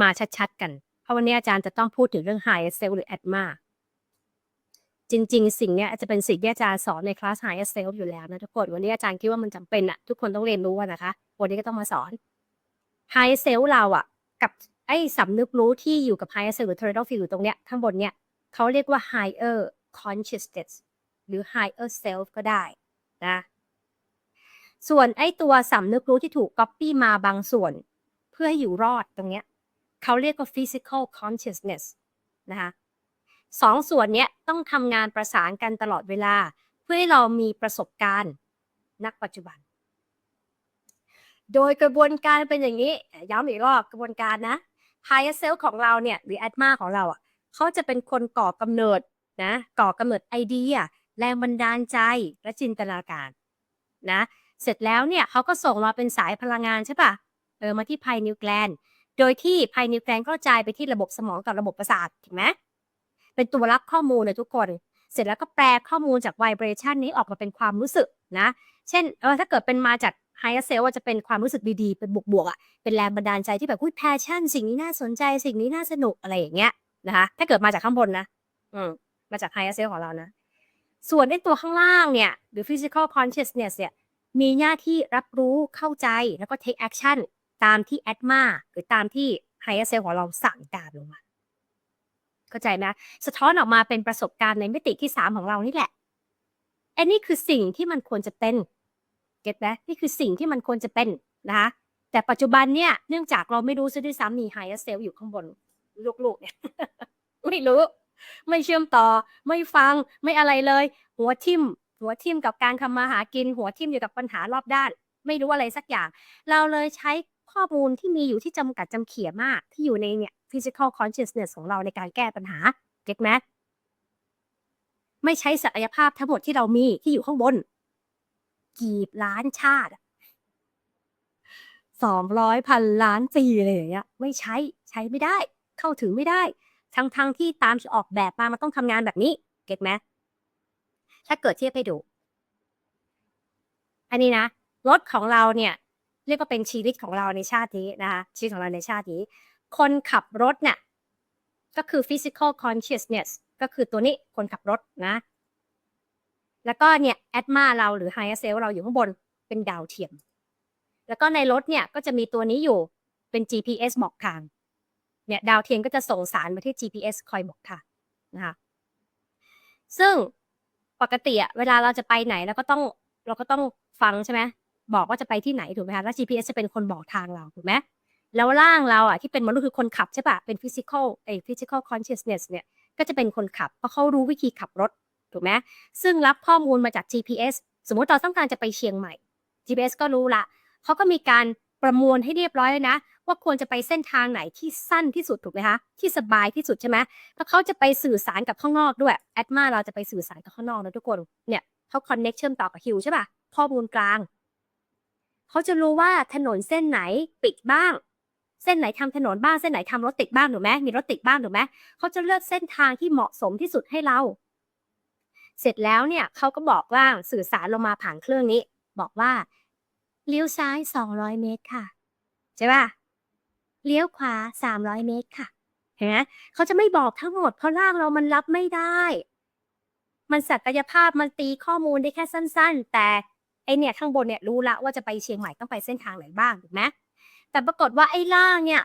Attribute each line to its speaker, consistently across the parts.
Speaker 1: มาชัดๆกัน เพราะวันนี้อาจารย์จะต้องพูดถึงเรื่อง high self หรือ ATMA จริง ๆ สิ่งนี้จะเป็นสิ่งที่อาจารย์สอนในคลาส high self อยู่แล้วนะทุกคน วันนี้อาจารย์คิดว่ามันจำเป็นอะทุกคนต้องเรียนรู้นะคะ วันนี้ก็ต้องมาสอน high self เราอะกับไอ้สำนึกรู้ที่อยู่กับ high self หรือ total feel อยู่ตรงเนี้ยข้างบนเนี้ยเขาเรียกว่า higher consciousness หรือ higher self ก็ได้นะส่วนไอ้ตัวสำนึกรู้ที่ถูก copy มาบางส่วน เพื่อให้อยู่รอดตรงเนี้ย เขาเรียกว่า physical consciousness นะคะสองส่วนเนี้ยต้องทำงานประสานกันตลอดเวลา เพื่อให้เรามีประสบการณ์นักปัจจุบัน โดยกระบวนการเป็นอย่างนี้ ย้ำอีกรอบกระบวนการนะ higher self ของเราเนี่ยหรือ atma ของเราอะเขาจะเป็นคนก่อกำเนิดนะก่อกำเนิดไอเดีย แรงบันดาลใจและจินตนาการนะเสร็จแล้วเนี่ยเขาก็ส่งมาเป็นสายพลังงานใช่ปะเออมาที่ภายนิวแกลน โดยที่ภายในแกลนก็กระจายไปที่ระบบสมองกับระบบประสาทถูกไหมเป็นตัวรับข้อมูลนะทุกคน เสร็จแล้วก็แปลข้อมูลจากไวเบรชันนี้ออกมาเป็นความรู้สึกนะ เช่นเออถ้าเกิดเป็นมาจากไฮเซลจะเป็นความรู้สึกดีๆ เป็นบวกๆอะเป็นแรงบันดาลใจที่แบบอุ้ยแพชชั่น สิ่งนี้น่าสนใจสิ่งนี้น่าสนุกอะไรอย่างเงี้ยนะคะ ถ้าเกิดมาจากข้างบนนะอืมมาจากไฮเซลของเรานะ ส่วนในตัวข้างล่างเนี่ย หรือ physical consciousness เนี่ยมีหน้าที่รับรู้เข้าใจแล้วก็ take action ตามที่ atma หรือตามที่ higher self ของเราสั่งการลงมาเข้าใจไหมสะท้อนออกมาเป็นประสบการณ์ในมิติที่สามของเรานี่แหละอันนี้คือสิ่งที่มันควรจะเป็นเก็ตไหมนี่คือสิ่งที่มันควรจะเป็นนะคะแต่ปัจจุบันเนี่ยเนื่องจากเราไม่รู้ซะด้วยซ้ำมี higher self อยู่ข้างบนลูกๆเนี่ยไม่รู้ ไม่เชื่อมต่อ ไม่ฟังไม่อะไรเลย หัวทิ่ม หัวทิ่มกับการทำมาหากิน หัวทิ่มอยู่กับปัญหารอบด้าน ไม่รู้อะไรสักอย่าง เราเลยใช้ ข้อมูลที่มีอยู่ที่จำกัดจำเขียมาก ที่อยู่ในเนี่ย physical consciousness ของเราในการแก้ปัญหาเก็ตไหมไม่ใช้ศักยภาพทั้งหมดที่เรามีที่อยู่ข้างบน กี่ล้านชาติสองร้อยพันล้านปีอะไรอย่างเงี้ย ไม่ใช้ใช้ไม่ได้ เข้าถึงไม่ได้ ทั้งทงที่ตามออกแบบมามันต้องทำงานแบบนี้ เก็ตไหมถ้าเกิดเทียบให้ดู อันนี้นะรถของเราเนี่ย เรียกว่าเป็นชีวิตของเราในชาตินี้นะคะชีวิตของเราในชาตินี้ คนขับรถเนี่ยก็คือ physical consciousness ก็คือตัวนี้คนขับรถนะ แล้วก็เนี่ย atma เราหรือ higher self เราอยู่ข้างบนเป็นดาวเทียม แล้วก็ในรถเนี่ยก็จะมีตัวนี้อยู่เป็น GPS บอกทางเนี่ยดาวเทียมก็จะส่งสารมาที่ GPS คอยบอกทางนะคะซึ่งปกติอะเวลาเราจะไปไหนเราก็ต้องเราก็ต้องฟังใช่ไหม บอกว่าจะไปที่ไหนถูกไหมคะแล้ว GPS จะเป็นคนบอกทางเราถูกไหมแล้วร่างเราอะที่เป็นมนุษย์คือคนขับใช่ปะเป็น physical ไอ้ physical consciousness เนี่ยก็จะเป็นคนขับเพราะเขารู้วิธีขับรถถูกไหมซึ่งรับข้อมูลมาจาก GPS สมมติเราต้องการจะไปเชียงใหม่ GPS ก็รู้ละเขาก็มีการประมวลให้เรียบร้อยเลยนะ ว่าควรจะไปเส้นทางไหนที่สั้นที่สุดถูกไหมคะที่สบายที่สุดใช่ไหมเพราะเขาจะไปสื่อสารกับข้างนอกด้วยแอดมาเราจะไปสื่อสารกับข้างนอกนะทุกคนเนี่ยเขาคอนเน็กเชื่อมต่อกับฮิวใช่ปะข้อมูลกลาง เขาจะรู้ว่าถนนเส้นไหนปิดบ้าง เส้นไหนทำถนนบ้างเส้นไหนทำรถติดบ้างถูกไหมมีรถติดบ้างถูกไหมเขาจะเลือกเส้นทางที่เหมาะสมที่สุดให้เรา เสร็จแล้วเนี่ยเขาก็บอกว่าสื่อสารลงมาผ่านเครื่องนี้ บอกว่าเลี้ยวซ้าย 200 เมตรค่ะใช่ป่ะเลี้ยวขวา 300 เมตรค่ะเห็นไหมเขาจะไม่บอกทั้งหมดเพราะร่างเรามันรับไม่ได้ มันศักยภาพมันตีข้อมูลได้แค่สั้น ๆ แต่ ไอเนี่ยข้างบนเนี่ยรู้ละว่าจะไปเชียงใหม่ต้องไปเส้นทางไหนบ้างถูกไหมแต่ปรากฏว่าไอ้ล่างเนี่ย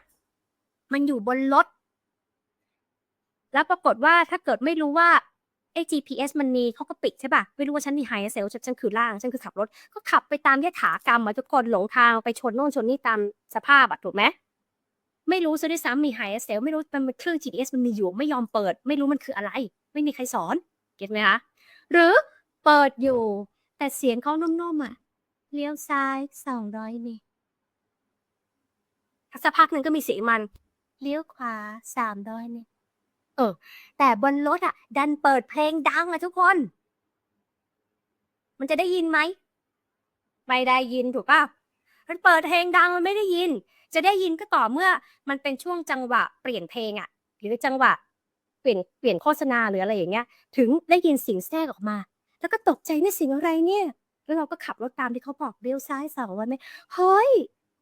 Speaker 1: มันอยู่บนรถแล้วปรากฏว่าถ้าเกิดไม่รู้ว่าไอ้ GPS มันมีเขาก็ปิดใช่ป่ะ ไม่รู้ว่าฉันมีไฮเซลฉันคือล่าง ฉันคือขับรถ ก็ขับไปตามยถากรรมมาทุกคนหลงทางไปชนโน่นชนนี่ตามสภาพอะถูกไหมไม่รู้ซะด้วยซ้ำมีไฮเซลไม่รู้มันเครื่อง GPS มันมีอยู่ไม่ยอมเปิด ไม่รู้มันคืออะไร ไม่มีใครสอน เก็ตไหมคะหรือเปิดอยู่ แต่เสียงเขานุ่มๆอะ เลี้ยวซ้ายสองร้อยเมตรสักพักหนึ่งก็มีเสียงมัน เลี้ยวขวาสามร้อยเมตรเออ แต่บนรถอะ ดันเปิดเพลงดังอะทุกคน มันจะได้ยินไหม ไม่ได้ยินถูกป่ะมันเปิดเพลงดังมันไม่ได้ยิน จะได้ยินก็ต่อเมื่อ มันเป็นช่วงจังหวะเปลี่ยนเพลงอะ หรือจังหวะเปลี่ยนเปลี่ยนโฆษณาหรืออะไรอย่างเงี้ย ถึงได้ยินเสียงแทรกออกมา แล้วก็ตกใจนี่เสียงอะไรเนี่ย แล้วเราก็ขับรถตามที่เขาบอกเลี้ยวซ้ายสองร้อยเมเฮ้ย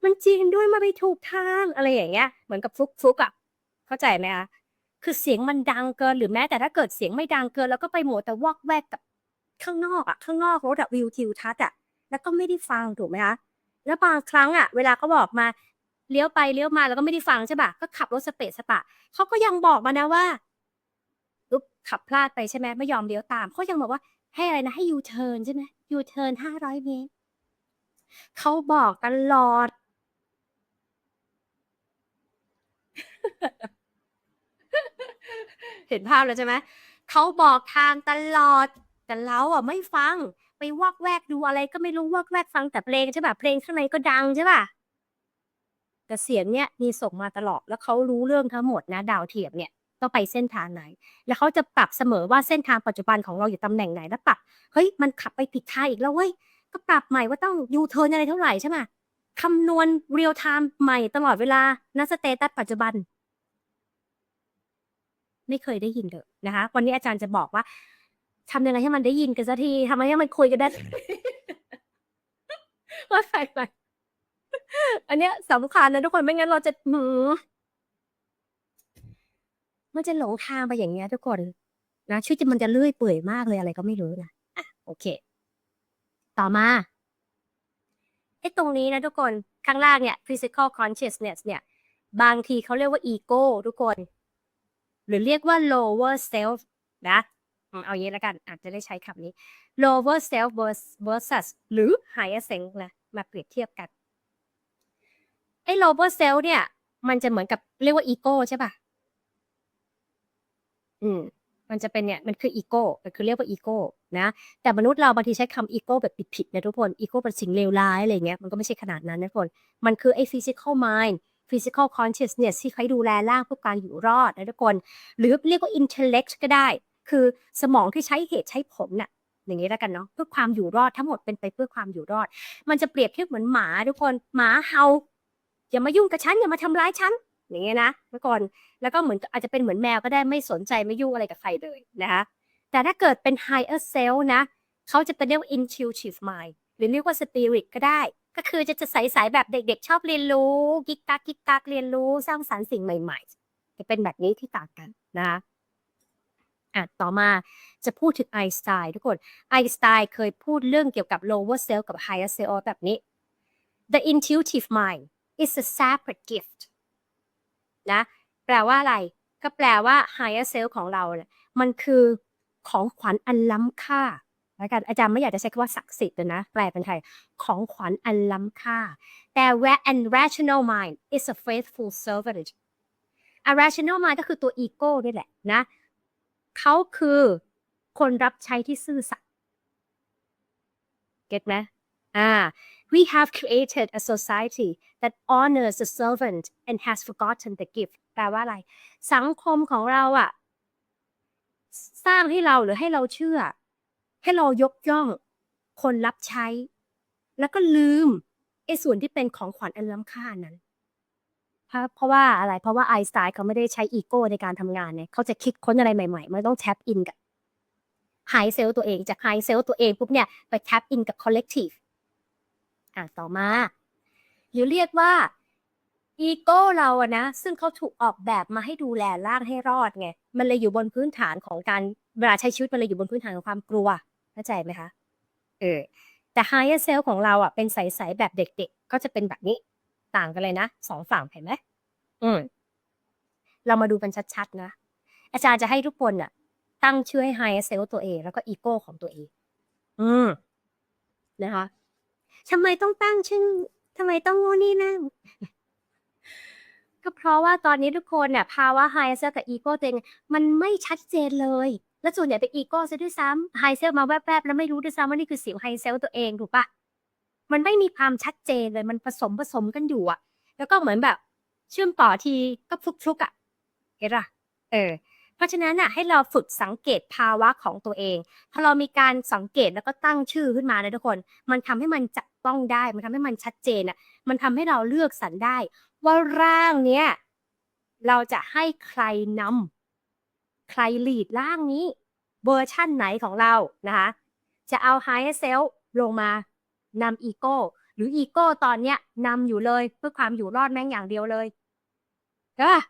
Speaker 1: มันจริงด้วยมาไปถูกทางอะไรอย่างเงี้ย เหมือนกับฟลุกฟลุกอะเข้าใจไหมคะคือเสียงมันดังเกินหรือแม้แต่ถ้าเกิดเสียงไม่ดังเกิน แล้วก็ไปหมดแต่วอกแวกกับข้างนอกอะข้างนอกรถอะวิวทิวทัศน์อะแล้วก็ไม่ได้ฟังถูกไหมคะแล้วบางครั้งอะ เวลาเขาบอกมาเลี้ยวไปเลี้ยวมาแล้วก็ไม่ได้ฟังใช่ปะก็ขับรถสเปซสปะเขาก็ยังบอกมานะว่าขับพลาดไปใช่ไหมไม่ยอมเลี้ยวตามเขายังบอกว่า ให้อะไรนะให้ยูเทิร์นใช่ไหมยูเทิร์นห้าร้อยเมตรเขาบอกตลอด เห็นภาพแล้วใช่ไหมเขาบอกทางตลอด แต่เราอะไม่ฟัง ไปวอกแวกดูอะไรก็ไม่รู้วอกแวกฟังแต่เพลงใช่ป่ะเพลงข้างในก็ดังใช่ป่ะแต่เสียงเนี้ยมีส่งมาตลอดแล้วเขารู้เรื่องทั้งหมดนะ ดาวเทียมเนี่ย ต้องไปเส้นทางไหน แล้วเขาจะปรับเสมอว่าเส้นทางปัจจุบันของเราอยู่ตำแหน่งไหนแล้วปรับเฮ้ยมันขับไปผิดทางอีกแล้วเว้ยก็ปรับใหม่ว่าต้องยูเทิร์นอะไรเท่าไหร่ใช่ไหมคำนวณเรียลไทม์ใหม่ตลอดเวลาณสเตตัสปัจจุบัน ไม่เคยได้ยินเลยนะคะ วันนี้อาจารย์จะบอกว่าทำยังไงให้มันได้ยินกันสักทีทำยังไงให้มันคุยกันได้ว่าใครไปอันเนี้ยสำคัญนะทุกคนไม่งั้นเราจะหื มันจะหลงทางไปอย่างเงี้ยทุกคนนะชื่อจะมันจะเลื่อยเปื่อยมากเลยอะไรก็ไม่รู้นะอะโอเค ต่อมาไอ้ตรงนี้นะทุกคนข้างล่างเนี่ย physical consciousness เนี่ย บางทีเขาเรียกว่า ego ทุกคน หรือเรียกว่า lower self นะเอาอย่างนี้แล้วกัน อาจจะได้ใช้คำนี้ lower self versus หรือ higher self นะมาเปรียบเทียบกันไอ้ lower self เนี่ย มันจะเหมือนกับเรียกว่า ego ใช่ปะ อืมมันจะเป็นเนี่ยมันคือ ego มันคือเรียกว่า ego นะ แต่มนุษย์เราบางทีใช้คำ ego แบบผิดๆนะทุกคน ego เป็นสิ่งเลวร้ายอะไรเงี้ยมันก็ไม่ใช่ขนาดนั้นนะทุกคน มันคือไอ้ physical mind physical consciousness ที่ให้ดูแลร่างเพื่อการอยู่รอดนะทุกคน หรือเรียกว่า intellect ก็ได้ คือสมองที่ใช้เหตุใช้ผลน่ะอย่างนี้แล้วกันเนาะเพื่อความอยู่รอดทั้งหมดเป็นไปเพื่อความอยู่รอด มันจะเปรียบเทียบเหมือนหมาทุกคนหมาเห่าอย่ามายุ่งกับฉันอย่ามาทำร้ายฉัน อย่างเงี้ยนะเมื่อก่อนแล้วก็เหมือนอาจจะเป็นเหมือนแมวก็ได้ไม่สนใจไม่ยุ่งอะไรกับใครเลยนะคะแต่ถ้าเกิดเป็น higher self นะเขาจะเป็นเรียกว่า intuitive mind หรือเรียกว่า spirit ก็ได้ ก็คือจะจะใสๆแบบเด็กๆ ชอบเรียนรู้กิ๊กกักกิ๊กกักเรียนรู้สร้างสรรค์สิ่งใหม่ๆ จะเป็นแบบนี้ที่ต่างกันนะคะอะต่อมาจะพูดถึงไอน์สไตน์ทุกคนไอน์สไตน์เคยพูดเรื่องเกี่ยวกับ lower self กับ higher self แบบนี้ the intuitive mind is a separate gift นะแปลว่าอะไร ก็แปลว่า higher self ของเราเนี่ยมันคือของขวัญอันล้ำค่าแล้วกันอาจารย์ไม่อยากจะใช้คำว่าศักดิ์สิทธิ์เลยนะแปลเป็นไทยของขวัญอันล้ำค่า แต่ ra- and rational mind is a faithful servant a rational mind ก็คือตัว ego นี่แหละนะเขาคือคนรับใช้ที่ซื่อสัตย์เก็ตไหม อ่า we have created a society that honors the servant and has forgotten the gift แปลว่าอะไร สังคมของเราอะสร้างให้เราหรือให้เราเชื่อ ให้เรายกย่องคนรับใช้ แล้วก็ลืมไอ้ส่วนที่เป็นของขวัญอันล้ำค่านั้น เพราะเพราะว่าอะไร เพราะว่าไอสไตน์เขาไม่ได้ใช้อีโก้ในการทำงานเนี่ยเขาจะคิดค้นอะไรใหม่ๆ มันต้องแท็บอินกับไฮเซลตัวเอง จากไฮเซลตัวเองปุ๊บเนี่ยไปแท็บอินกับคอลเลกทีฟ อะต่อมา หรือเรียกว่าอีโก้เราอะนะ ซึ่งเขาถูกออกแบบมาให้ดูแลร่างให้รอดไง มันเลยอยู่บนพื้นฐานของการเวลาใช้ชีวิตมันเลยอยู่บนพื้นฐานของความกลัวเข้าใจไหมคะเออแต่ higher self ของเราอะเป็นใสๆแบบเด็กๆ ก็จะเป็นแบบนี้ต่างกันเลยนะสองฝั่งเห็นไหมอืมเรามาดูกันชัดๆ นะ อาจารย์จะให้ทุกคนอะตั้งชื่อให้ higher self ตัวเอง แล้วก็ ego ของตัวเอง อืมนะคะ ทำไมต้องตั้งชื่อทำไมต้องโน่นนี่นั่นก็เพราะว่าตอนนี้ทุกคนเนี่ยภาวะ higher self กับ ego ตัวเองมันไม่ชัดเจนเลย และส่วนใหญ่เป็น ego ซะด้วยซ้ำ high self มาแวบๆแล้วไม่รู้ด้วยซ้ำว่านี่คือเสียง high self ตัวเองถูกปะมันไม่มีความชัดเจนเลยมันผสมผสมกันอยู่อะแล้วก็เหมือนแบบ เชื่อมต่อทีก็ฟลุกๆอะเห็นปะเออเพราะฉะนั้นอะให้เราฝึกสังเกตภาวะของตัวเองพอเรามีการสังเกตแล้วก็ตั้งชื่อขึ้นมานะทุกคน มันทำให้มันจับ ต้องได้ มันทำให้มันชัดเจนอะมันทำให้เราเลือกสรรได้ ว่าร่างเนี้ยเราจะให้ใครนำใครลีดร่างนี้เวอร์ชั่นไหนของเรานะคะจะเอา higher self ลงมานำ ego หรืออีโก้ตอนเนี้ยนำอยู่เลยเพื่อความอยู่รอดแม่งอย่างเดียวเลยใช่ปะ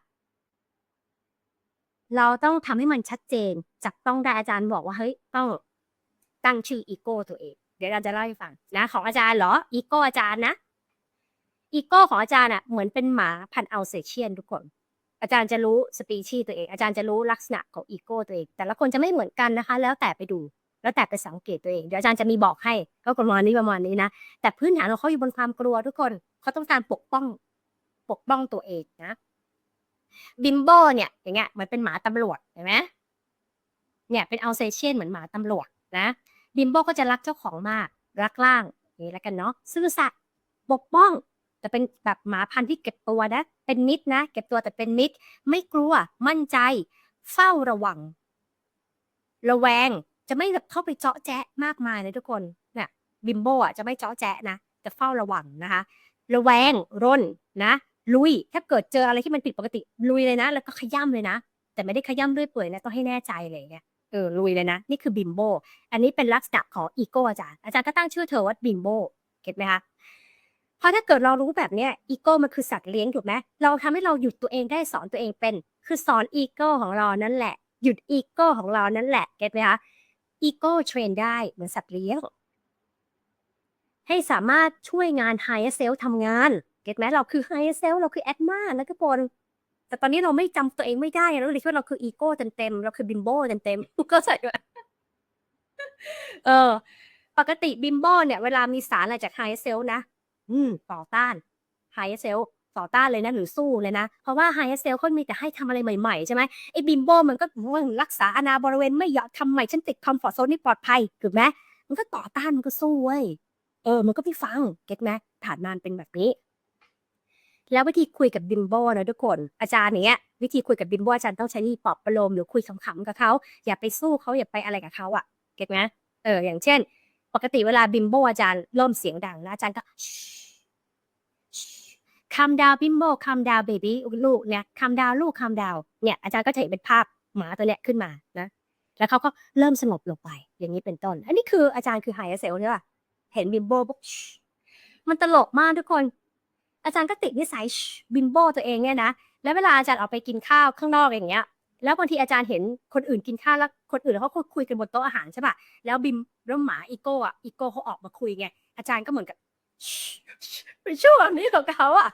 Speaker 1: เราต้องทำให้มันชัดเจนจับต้องได้อาจารย์บอกว่าเฮ้ยต้องตั้งชื่ออีโก้ตัวเอง เดี๋ยวอาจารย์จะเล่าให้ฟังนะ ของอาจารย์เหรออีโก้อาจารย์นะอีโก้ของอาจารย์อะเหมือนเป็นหมาพันธุ์อัลเซเชียนทุกคน อาจารย์จะรู้สปีชีส์ตัวเอง อาจารย์จะรู้ลักษณะของอีโก้ตัวเอง แต่ละคนจะไม่เหมือนกันนะคะ แล้วแต่ไปดู แล้วแต่ไปสังเกตตัวเอง เดี๋ยวอาจารย์จะมีบอกให้ก็ประมาณนี้ประมาณนี้นะ แต่พื้นฐานของเขาอยู่บนความกลัวทุกคน เขาต้องการปกป้อง ปกป้องตัวเองนะ บิมโบเนี่ย อย่างเงี้ย เหมือนเป็นหมาตำรวจ เห็นไหมเนี่ย เป็นอัลเซเชียนเหมือนหมาตำรวจนะ บิมโบก็จะรักเจ้าของมาก รักล่างนี้แล้วกันเนาะซื่อสัตย์ปกป้อง แต่เป็นแบบหมาพันธุ์ที่เก็บตัวนะ เป็นมิตรนะ เก็บตัวแต่เป็นมิตร ไม่กลัว มั่นใจ เฝ้าระวัง ระแวง จะไม่แบบเข้าไปเจาะแจ๊ะมากมายเลยทุกคนเนี่ยบิมโบอะจะไม่เจาะแจ๊ะนะ จะเฝ้าระวังนะคะ ระแวง ร่นนะ ลุย ถ้าเกิดเจออะไรที่มันผิดปกติ ลุยเลยนะ แล้วก็ขย้ำเลยนะ แต่ไม่ได้ขย้ำด้วยเปื่อยนะ ต้องให้แน่ใจเลยเนี่ย เออลุยเลยนะ นี่คือบิมโบอันนี้เป็นลักษณะของอีโก้อาจารย์ อาจารย์ก็ตั้งชื่อเธอว่าบิมโบเก็ตไหมคะเพราะถ้าเกิดเรารู้แบบเนี้ยอีโก้มันคือสัตว์เลี้ยงถูกไหมเราทำให้เราหยุดตัวเองได้สอนตัวเองเป็น คือสอนอีโก้ของเรานั่นแหละ หยุดอีโก้ของเรานั่นแหละเก็ตไหมคะอีโก้เทรนได้เหมือนสัตว์เลี้ยง ให้สามารถช่วยงาน higher self ทำงานเก็ตไหมเราคือ higher self เราคือ Atma นะทุกคน แต่ตอนนี้เราไม่จำตัวเองไม่ได้เราเลยคิดว่าเราคืออีโก้เต็มๆเราคือบิมโบเต็มๆก็ใส่ด้วยเออ ปกติบิมโบเนี่ยเวลามีสารอะไรจาก higher self นะอืมต่อต้าน higher self ต่อต้านเลยนะหรือสู้เลยนะ เพราะว่า higher self เขามีแต่ให้ทำอะไรใหม่ๆใช่ไหมไอ้บิมโบมันก็ว่ารักษาอนาบริเวณไม่อยากทำใหม่ฉันติดคอมฟอร์ z โซนนี่ปลอดภัยถูกไหมมันก็ต่อต้านมันก็สู้เว้ยเออ มันก็ไม่ฟังเก็ตไหมฐานมานเป็นแบบนี้ แล้ววิธีคุยกับบิมโบนะทุกคน อาจารย์เนี้ยวิธีคุยกับบิมโบอาจารย์ต้องใช้วิธีปลอบประโลมหรือคุยขำๆกับเขาอย่าไปสู้เขาอย่าไปอะไรกับเขาอะเก็ตไหมเอออย่างเช่น ปกติเวลาบิมโบอาจารย์เริ่มเสียงดังนะอาจารย์ก็คำดาวบิมโบคำดาวเบบี้ลูกเนี่ยคำดาวลูกคำดาวเนี่ยอาจารย์ก็จะเห็นเป็นภาพหมาตัวเนี้ยขึ้นมานะแล้วเขาก็เริ่มสงบลงไป อย่างนี้เป็นต้น อันนี้คืออาจารย์คือไฮเซลใช่ป่ะเห็นบิมโบปุ๊บมันตลกมากทุกคน อาจารย์ก็ติดนิสัยบิมโบตัวเองเนี่ยนะแล้วเวลาอาจารย์ออกไปกินข้าวข้างนอกอย่างเงี้ย แล้วบางทีอาจารย์เห็นคนอื่นกินข้าวแล้วคนอื่นเขาคุยกันบนโต๊ะอาหารใช่ป่ะแล้วบิมแล้วหมาอีโก้อะอีโก้เขาออกมาคุยไงอาจารย์ก็เหมือนกับไปช่วงนี้ของเขาอะ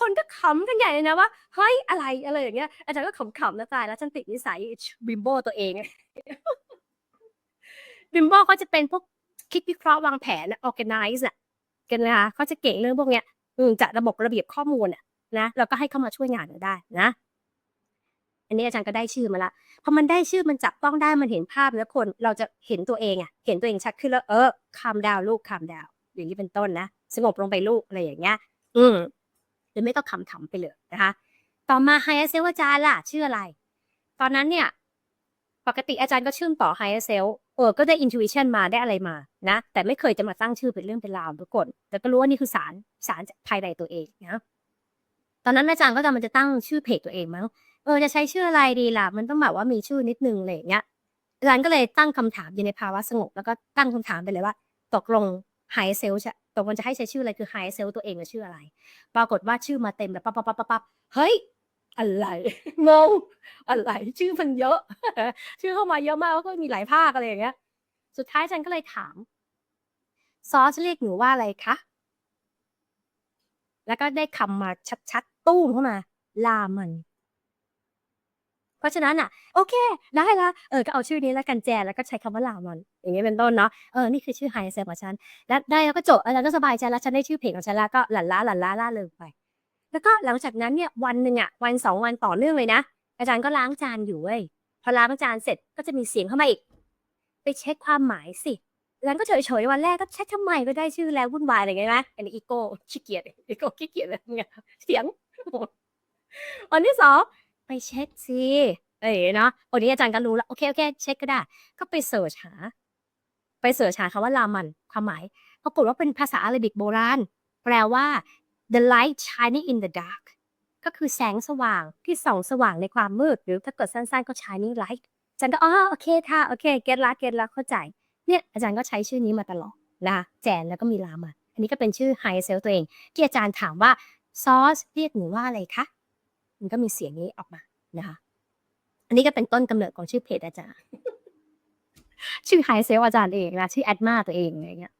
Speaker 1: คนก็ขำกันใหญ่เลยนะว่าเฮ้ยอะไรอะไรอย่างเงี้ยอาจารย์ก็ขำๆนะตายแล้วฉันติดนิสัยบิมโบตัวเองบิมโบเขาจะเป็นพวกคิดวิเคราะห์วางแผน organize อะกันนะคะเขาจะเก่งเรื่องพวกเนี้ย จัดระบบระเบียบข้อมูลอะนะแล้วก็ให้เข้ามาช่วยงานเราได้นะ อันนี้อาจารย์ก็ได้ชื่อมาละพอมันได้ชื่อมันจับต้องได้มันเห็นภาพแล้วคนเราจะเห็นตัวเองอะเห็นตัวเองชัดขึ้นแล้วเออคามดาวลูกคามดาวอย่างนี้เป็นต้นนะสงบลงไปลูกอะไรอย่างเงี้ย อืมหรือไม่ก็คำถาไปเลยนะคะ ต่อมาไฮเซลอาจารย์ล่ะชื่ออะไร ตอนนั้นเนี่ย ปกติอาจารย์ก็ชื่นต่อไฮเซล เออก็ได้อินทิวิชันมาได้อะไรมานะ แต่ไม่เคยจะมาตั้งชื่อเป็นเรื่องเป็นราวทุกคนแต่ก็รู้ว่านี่คือสารสารภายในตัวเองนะตอนนั้นอาจารย์ก็จะมันจะตั้งชื่อเพจตัวเองมั้งเออจะใช้ชื่ออะไรดีล่ะมันต้องแบบว่ามีชื่อนิดนึงอะไรอย่างเงี้ยอาจารย์ก็เลยตั้งคำถามอยู่ในภาวะสงบแล้วก็ตั้งคำถามไปเลยว่า ตกลงไฮเซลจะตกลงจะให้ใช้ชื่ออะไรคือไฮเซลตัวเองจะชื่ออะไร ปรากฏว่าชื่อมาเต็มแบบปั๊บปั๊บปั๊บปั๊บเฮ้ย อะไรงงอะไรชื่อมันเยอะ ชื่อเข้ามาเยอะมากแล้วก็มีหลายภาคอะไรอย่างเงี้ย สุดท้ายฉันก็เลยถามซอสเรียกหนูว่าอะไรคะแล้วก็ได้คำมาชัดๆตู้มเข้ามาลามัน เพราะฉะนั้นอะ โอเค ได้ละเออก็เอาชื่อนี้แล้วกันแจแล้วก็ใช้คำว่าลามัน อย่างเงี้ยเป็นต้นเนาะเออนี่คือชื่อไฮเซลของฉันแล้วได้แล้วก็จบอาจารย์ก็สบายใจแล้วฉันได้ชื่อเพจของฉันแล้วก็หลั่นล้าหลั่นล้าล่าเริงไป แล้วก็หลังจากนั้นเนี่ยวันหนึ่งอะวันสองวันต่อเนื่องเลยนะ อาจารย์ก็ล้างจานอยู่เว้ยพอล้างจานเสร็จก็จะมีเสียงเข้ามาอีก ไปเช็คความหมายสิอาจารย์ก็เฉยๆวันแรกก็เช็คทำไมก็ได้ชื่อแล้ววุ่นวายอะไรเงี้ยนะอันนี้อีโก้ขี้เกียจอีโก้ขี้เกียจอะไรเงี้ยเสียงวันที่สองไปเช็คสิเอ้ยเนาะวันนี้อาจารย์ก็รู้แล้วโอเคโอเคเช็คก็ได้ ก็ไปเสิร์ชหา ไปเสิร์ชหาคำว่าลามันความหมายปรากฏว่าเป็นภาษาอาหรับิกโบราณ แปลว่า the light shining in the dark ก็คือแสงสว่างที่ส่องสว่างในความมืด หรือถ้าเกิดสั้นๆก็ shining light อาจารย์ก็อ๋อโอเคค่ะโอเคเก็ตละเก็ตละเข้าใจเนี่ยอาจารย์ก็ใช้ชื่อนี้มาตลอดนะคะแจนแล้วก็มีลามา อันนี้ก็เป็นชื่อ higher self ตัวเอง ที่อาจารย์ถามว่าซอสเรียกหนูว่าอะไรคะมันก็มีเสียงนี้ออกมานะคะอันนี้ก็เป็นต้นกำเนิดของชื่อเพจอาจารย์ ชื่อ higher self อาจารย์เองนะชื่อแอดมาตัวเองอะไรเงี้ย